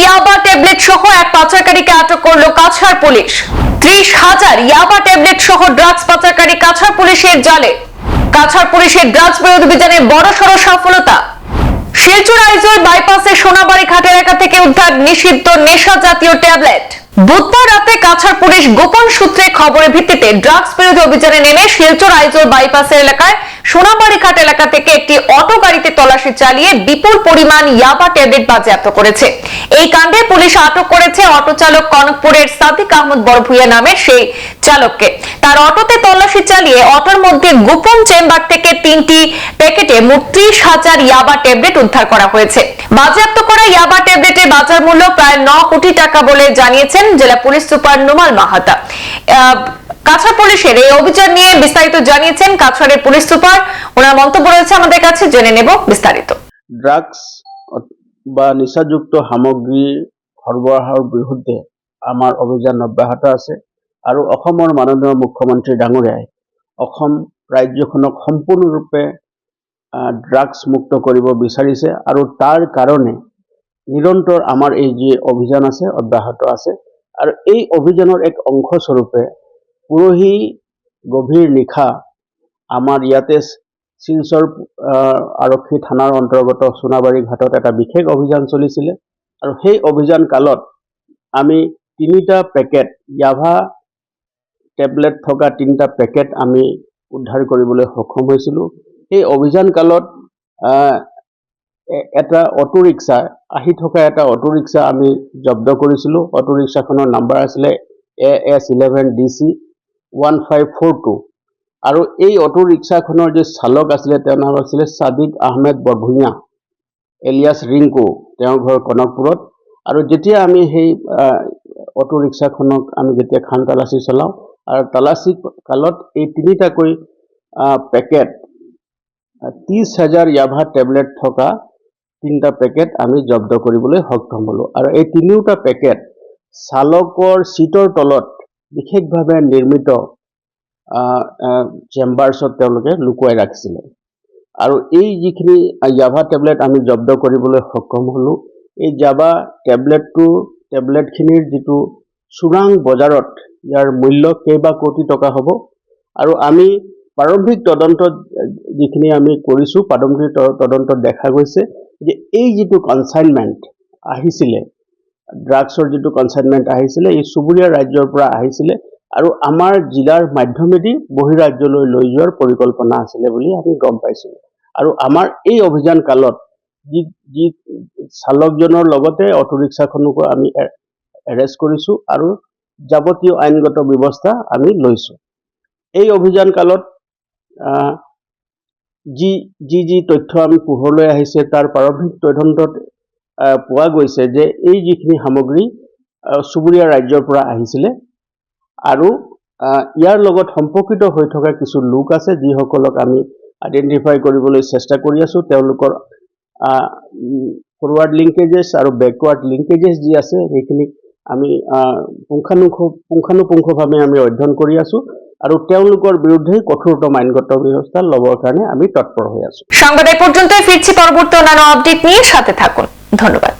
ইয়াবা ট্যাবলেট সহ এক পাচারকারীকে আটক করল কাছাড় পুলিশ। ত্রিশ হাজার ইয়াবা ট্যাবলেট সহ ড্রাগস পাচারকারী কাছাড় পুলিশের জালে। কাছাড় পুলিশের ড্রাগস অভিযানে সফলতা। শিলচর আইজল বাইপাসে সোনাবাড়ি ঘাট এলাকা থেকে উদ্ধার নিষিদ্ধ নেশা জাতীয় ট্যাবলেট। বুধবার রাতে কাছাড় পুলিশ গোপন সূত্রে খবরের ভিত্তিতে ড্রাগস বিরোধী অভিযানে নেমে শিলচর আইজল বাইপাসের এলাকায় সোনাবাড়ি ঘাট এলাকা থেকে একটি অটো গাড়িতে তল্লাশি চালিয়ে বিপুল পরিমাণ ইয়াবা ট্যাবলেট বাজেয়াপ্ত করেছে। এই কাণ্ডে পুলিশ আটক করেছে অটো চালক কনকপুরের সাদিক আহমদ বড়ভুইয়া নামের সেই চালককে। তার অটোতে তল্লাশি চালিয়ে অটোর মধ্যে গোপন চেম্বার থেকে তিনটি প্যাকেটে মোট ত্রিশ হাজার ইয়াবা ট্যাবলেট উদ্ধার করা হয়েছে। বাজেয়াপ্ত করা ইয়াবা ট্যাবলেটের বাজার মূল্য প্রায় ন কোটি টাকা বলে জানিয়েছেন জেলা পুলিশ সুপার নোমাল মাহাতা। কাছাড় পুলিশের এই অভিযান নিয়ে বিস্তারিত জানিয়েছেন কাছাড়ের পুলিশ সুপার। ওনার মন্তব্য রয়েছে আমাদের কাছে, জেনে নেব বিস্তারিত। ড্ৰাগছ বা নিচাযুক্ত সামগ্ৰী সৰবৰাহৰ বিৰুদ্ধে আমাৰ অভিযান অব্যাহত আছে আৰু অসমৰ মাননীয় মুখ্যমন্ত্ৰী ডাঙৰীয়াই অসম ৰাজ্যখনক সম্পূৰ্ণৰূপে ড্ৰাগছ মুক্ত কৰিব বিচাৰিছে আৰু তাৰ কাৰণে নিৰন্তৰ আমাৰ এই যি অভিযান আছে, অব্যাহত আছে আৰু এই অভিযানৰ এক অংশস্বৰূপে পৰহি গভীৰ নিশা আমাৰ ইয়াতে শিলচৰ আৰক্ষী থানাৰ অন্তৰ্গত সোণাবাৰী ঘাটত এটা বিশেষ অভিযান চলিছিলে। আৰু সেই অভিযান কালত আমি তিনিটা পেকেট ইয়াভা টেবলেট থকা তিনিটা পেকেট আমি উদ্ধাৰ কৰিবলৈ সক্ষম হৈছিলোঁ। সেই অভিযান কালত এটা অটো ৰিক্সা আহি থকা এটা অটো ৰিক্সা আমি জব্দ কৰিছিলোঁ। অটো ৰিক্সাখনৰ নাম্বাৰ আছিলে A S eleven D C. One five four two আৰু এই অটো ৰিক্সাখনৰ যি চালক আছিলে তেওঁৰ নাম আছিলে ছাদিক আহমেদ বৰভূঞা এলিয়াছ ৰিংকু। তেওঁৰ ঘৰ কনকপুৰত। আৰু যেতিয়া আমি সেই অটো ৰিক্সাখনক আমি যেতিয়া খান তালাচী চলাওঁ আৰু তালাচী কালত এই তিনিটাকৈ পেকেট ত্ৰিছ হাজাৰ ইয়াভা টেবলেট থকা তিনিটা পেকেট আমি জব্দ কৰিবলৈ সক্ষম হ'লোঁ। আৰু এই তিনিওটা পেকেট চালকৰ ছিটৰ তলত বিশেষভাৱে নিৰ্মিত চেম্বাৰ্ছত তেওঁলোকে লুকুৱাই ৰাখিছিলে। আৰু এই যিখিনি জাভা টেবলেট আমি জব্দ কৰিবলৈ সক্ষম হ'লোঁ, এই জাভা টেবলেটটো, টেবলেটখিনিৰ যিটো চোৰাং বজাৰত, ইয়াৰ মূল্য কেইবা কোটি টকা হ'ব। আৰু আমি প্ৰাৰম্ভিক তদন্তত যিখিনি আমি কৰিছোঁ, প্ৰাৰম্ভিক তদন্তত দেখা গৈছে যে এই যিটো কনচাইনমেণ্ট আহিছিলে ড্ৰাগছৰ যিটো কনচাইনমেণ্ট আহিছিলে এই চুবুৰীয়া ৰাজ্যৰ পৰা আহিছিলে আৰু আমাৰ জিলাৰ মাধ্যমেদি বহিৰাজ্যলৈ লৈ যোৱাৰ পৰিকল্পনা আছিলে বুলি আমি গম পাইছিলোঁ। আৰু আমাৰ এই অভিযান কালত যি যি চালকজনৰ লগতে অটো ৰিক্সাখনকো আমি এৰেষ্ট কৰিছোঁ আৰু যাৱতীয় আইনগত ব্যৱস্থা আমি লৈছোঁ। এই অভিযান কালত যি যি যি তথ্য আমি পোহৰলৈ আহিছে, তাৰ প্ৰাৰম্ভিক তদন্তত পোৱা গৈছে যে এই যিখিনি সামগ্ৰী চুবুৰীয়া ৰাজ্যৰ পৰা আহিছিলে আৰু ইয়াৰ লগত সম্পৰ্কিত হৈ থকা কিছু লোক আছে যিসকলক আমি আইডেণ্টিফাই কৰিবলৈ চেষ্টা কৰি আছোঁ। তেওঁলোকৰ ফৰৱাৰ্ড লিংকেজেছ আৰু বেকৱাৰ্ড লিংকেজেছ যি আছে সেইখিনিক আমি পুংখানুপুংখ, পুংখানুপুংখভাৱে আমি অধ্যয়ন কৰি আছোঁ। আৰু তেওঁলোকৰ বিৰুদ্ধে কঠোৰতম আইনগত ব্যৱস্থা ল'বৰ কাৰণে আমি তৎপৰ হৈ আছো। সংবাদ এই পর্যন্তই। ফিরছি পরবর্তী অন্যান্য আপডেট নিয়ে সাথে থাকুন। ধন্যবাদ।